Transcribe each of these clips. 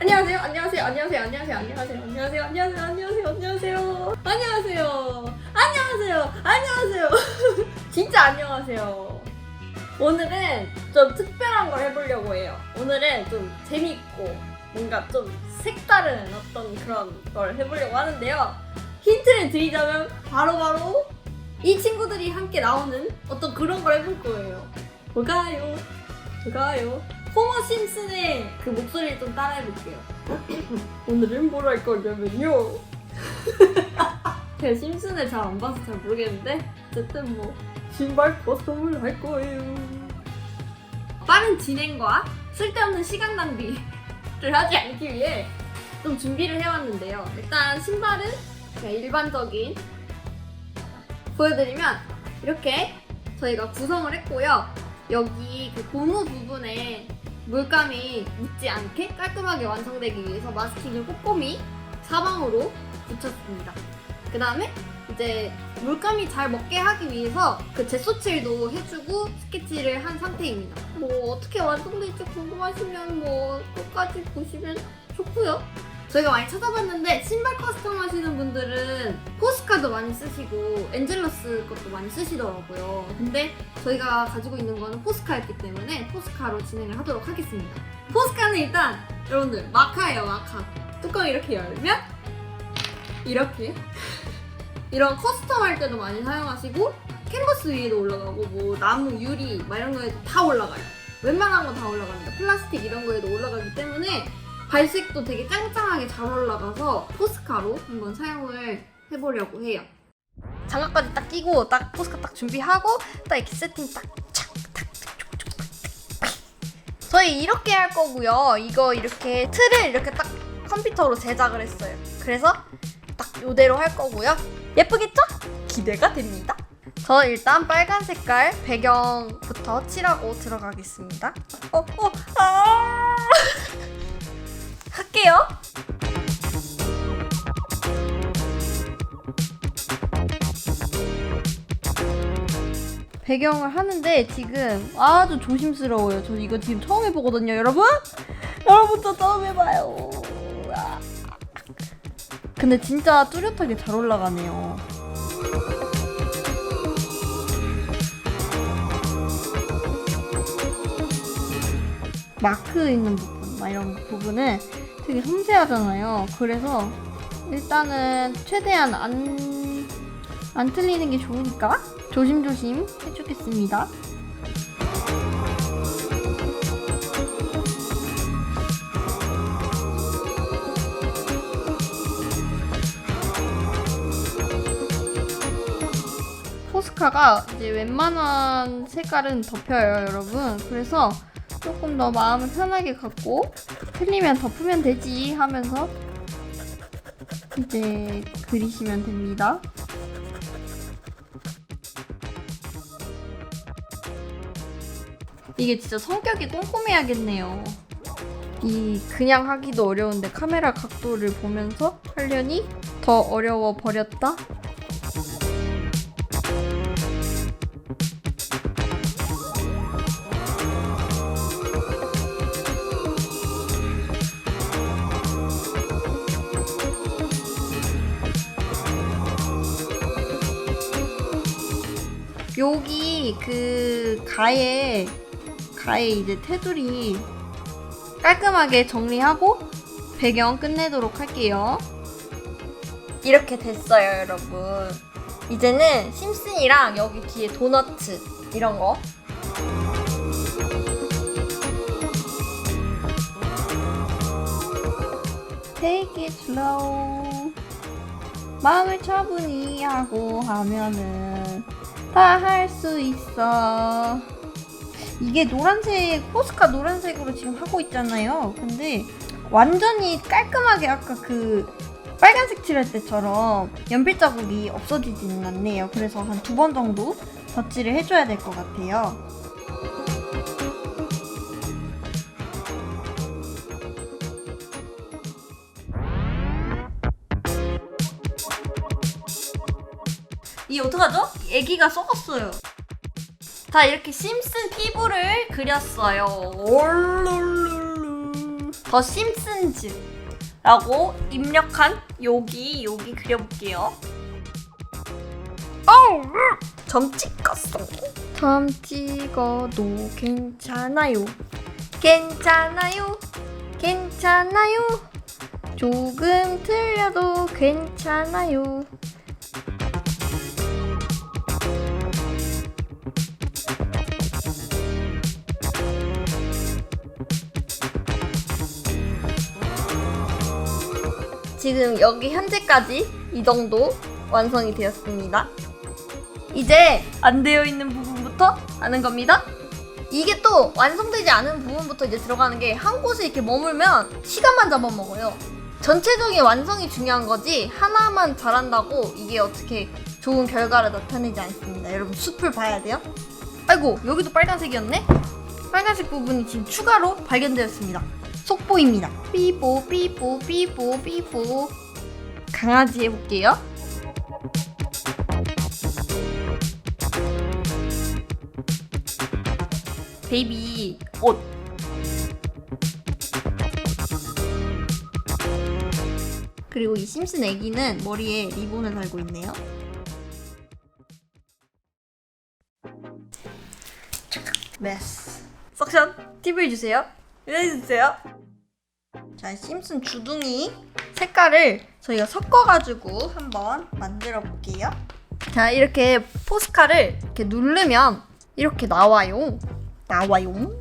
안녕하세요, 안녕하세요, 안녕하세요, 안녕하세요, 안녕하세요, 안녕하세요, 안녕하세요, 안녕하세요, 안녕하세요, 안녕하세요, 안녕하세요. 진짜 안녕하세요. 오늘은 좀 특별한 걸 해보려고 해요. 오늘은 좀 재밌고 뭔가 좀 색다른 어떤 그런 걸 해보려고 하는데요. 힌트를 드리자면 바로바로 이 친구들이 함께 나오는 어떤 그런 걸 해볼 거예요. 뭘까요? 뭘까요? 호머 심슨의 그 목소리를 좀 따라해볼게요. 오늘은 뭘 할 거냐면요. 제가 심슨을 잘 안 봐서 잘 모르겠는데 어쨌든 뭐 신발 커스텀을 할 거예요. 빠른 진행과 쓸데없는 시간 낭비를 하지 않기 위해 좀 준비를 해왔는데요. 일단 신발은 그냥 일반적인 보여드리면 이렇게 저희가 구성을 했고요. 여기 그 고무 부분에 물감이 묻지 않게 깔끔하게 완성되기 위해서 마스킹을 꼼꼼히 사방으로 붙였습니다. 그 다음에 이제 물감이 잘 먹게 하기 위해서 그 제소칠도 해주고 스케치를 한 상태입니다. 뭐 어떻게 완성될지 궁금하시면 뭐 끝까지 보시면 좋고요. 저희가 많이 찾아봤는데 신발 커스텀 하시는 분들은 포스카도 많이 쓰시고 엔젤러스 것도 많이 쓰시더라고요. 근데 저희가 가지고 있는 거는 포스카였기 때문에 포스카로 진행을 하도록 하겠습니다. 포스카는 일단 여러분들 마카예요 마카. 뚜껑 이렇게 열면 이렇게 이런 커스텀 할 때도 많이 사용하시고 캔버스 위에도 올라가고 뭐 나무 유리 막 이런 거에도 다 올라가요. 웬만한 건 다 올라갑니다. 플라스틱 이런 거에도 올라가기 때문에 발색도 되게 짱짱하게 잘 올라가서 포스카로 한번 사용을 해보려고 해요. 장갑까지 딱 끼고 딱 포스카 딱 준비하고 딱 이렇게 세팅 딱. 저희 이렇게 할 거고요. 이거 이렇게 틀을 이렇게 딱 컴퓨터로 제작을 했어요. 그래서 딱 이대로 할 거고요. 예쁘겠죠? 기대가 됩니다. 저 일단 빨간 색깔 배경부터 칠하고 들어가겠습니다. 어, 어, 아! 할게요. 배경을 하는데 지금 아주 조심스러워요. 저 이거 지금 처음 해보거든요, 여러분. 여러분 저 처음 해봐요. 아. 근데 진짜 뚜렷하게 잘 올라가네요. 마크 있는 부분, 막 이런 부분은 되게 섬세하잖아요. 그래서 일단은 최대한 안, 안 틀리는 게 좋으니까 조심조심 해주겠습니다. 포스카가 이제 웬만한 색깔은 덮여요, 여러분. 그래서 조금 더 마음을 편하게 갖고 틀리면 덮으면 되지 하면서 이제 그리시면 됩니다. 이게 진짜 성격이 꼼꼼해야겠네요. 이 그냥 하기도 어려운데 카메라 각도를 보면서 하려니 더 어려워 버렸다. 여기 그 가에 가에 이제 테두리 깔끔하게 정리하고 배경 끝내도록 할게요. 이렇게 됐어요, 여러분. 이제는 심슨이랑 여기 뒤에 도너츠 이런 거 Take it. 마음을 차분히 하고 하면은 다 할 수 있어. 이게 노란색, 포스카 노란색으로 지금 하고 있잖아요. 근데 완전히 깔끔하게 아까 그 빨간색 칠할 때처럼 연필 자국이 없어지지는 않네요. 그래서 한 두 번 정도 덧칠을 해줘야 될 것 같아요. 이게 어떡하죠? 애기가 썩었어요. 자, 이렇게 심슨 피부를 그렸어요. 올룰룰루. 더 심슨즈라고 입력한 여기 여기 그려볼게요. 어우, 점 찍었어. 점 찍어도 괜찮아요. 괜찮아요. 괜찮아요. 조금 틀려도 괜찮아요. 지금 여기 현재까지 이 정도 완성이 되었습니다. 이제 안 되어 있는 부분부터 하는 겁니다. 이게 또 완성되지 않은 부분부터 이제 들어가는 게 한 곳에 이렇게 머물면 시간만 잡아먹어요. 전체적인 완성이 중요한 거지 하나만 잘한다고 이게 어떻게 좋은 결과를 나타내지 않습니다. 여러분 숲을 봐야 돼요. 아이고 여기도 빨간색이었네. 빨간색 부분이 지금 추가로 발견되었습니다. 속보입니다. 삐뽀 삐뽀 삐뽀 삐뽀 강아지 해볼게요. 베이비 옷 그리고 이 심슨 애기는 머리에 리본을 달고 있네요. 메스 석션 팁을 주세요. 해주세요. 자, 심슨 주둥이 색깔을 저희가 섞어가지고 한번 만들어 볼게요. 자, 이렇게 포스카를 이렇게 누르면 이렇게 나와요. 나와요.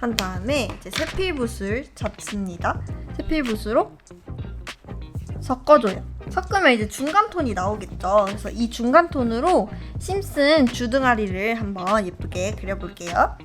한 다음에 이제 세필붓을 잡습니다. 세필붓으로 섞어줘요. 섞으면 이제 중간 톤이 나오겠죠. 그래서 이 중간 톤으로 심슨 주둥아리를 한번 예쁘게 그려볼게요.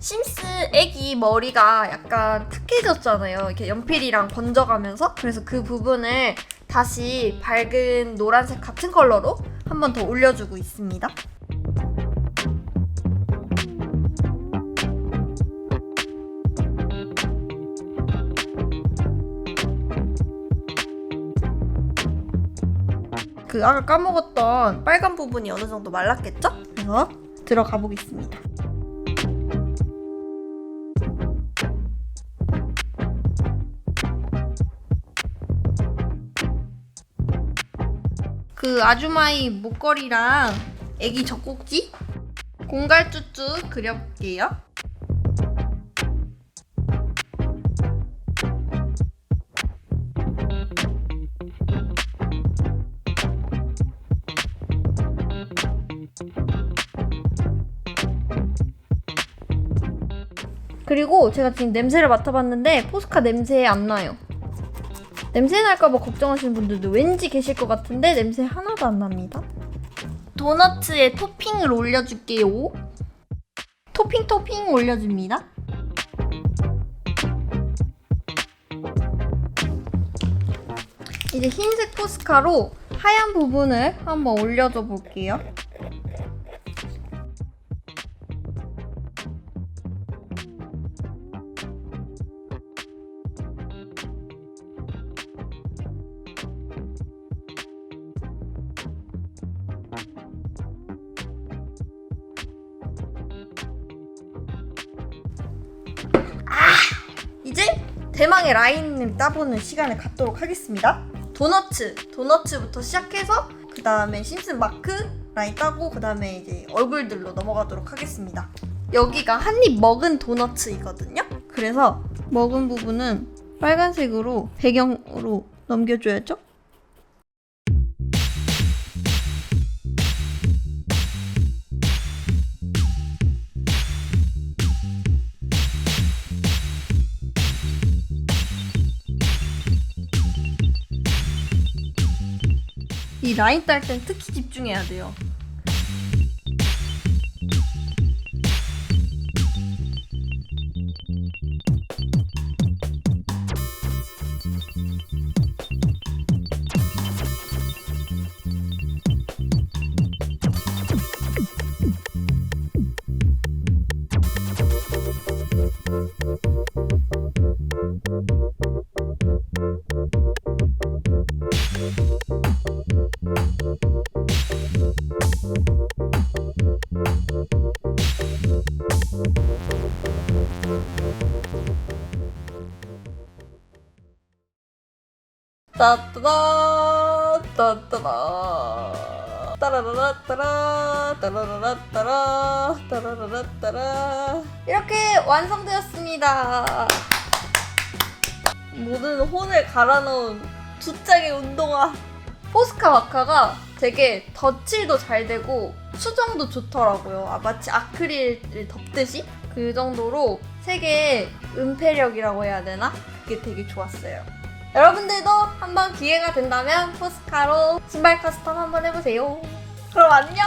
심스 애기 머리가 약간 탁해졌잖아요. 이렇게 연필이랑 번져가면서. 그래서 그 부분을 다시 밝은 노란색 같은 컬러로 한 번 더 올려주고 있습니다. 그 아까 까먹었던 빨간 부분이 어느 정도 말랐겠죠? 그래서 들어가 보겠습니다. 그 아주마이 목걸이랑 애기 젖꼭지 공갈 쭈쭈 그려볼게요. 그리고 제가 지금 냄새를 맡아봤는데 포스카 냄새 안 나요. 냄새 날까봐 걱정하시는 분들도 왠지 계실 것 같은데 냄새 하나도 안 납니다. 도너츠에 토핑을 올려줄게요. 토핑 토핑 올려줍니다. 이제 흰색 포스카로 하얀 부분을 한번 올려줘 볼게요. 대망의 라인을 따보는 시간을 갖도록 하겠습니다. 도너츠, 도너츠부터 시작해서 그 다음에 심슨 마크 라인 따고 그 다음에 이제 얼굴들로 넘어가도록 하겠습니다. 여기가 한 입 먹은 도너츠이거든요. 그래서 먹은 부분은 빨간색으로 배경으로 넘겨줘야죠. 이 라인 딸 땐 특히 집중해야 돼요. 따따다 따따다 따라라라 따라 따라라라 따라 따라라라 따라 이렇게 완성되었습니다. 모든 혼을 갈아넣은 두 짝의 운동화. 포스카 마카가 되게 덧칠도 잘 되고 수정도 좋더라고요. 아, 마치 아크릴을 덮듯이 그 정도로 색의 은폐력이라고 해야 되나? 그게 되게 좋았어요. 여러분들도 한번 기회가 된다면 포스카로 신발 커스텀 한번 해보세요. 그럼 안녕!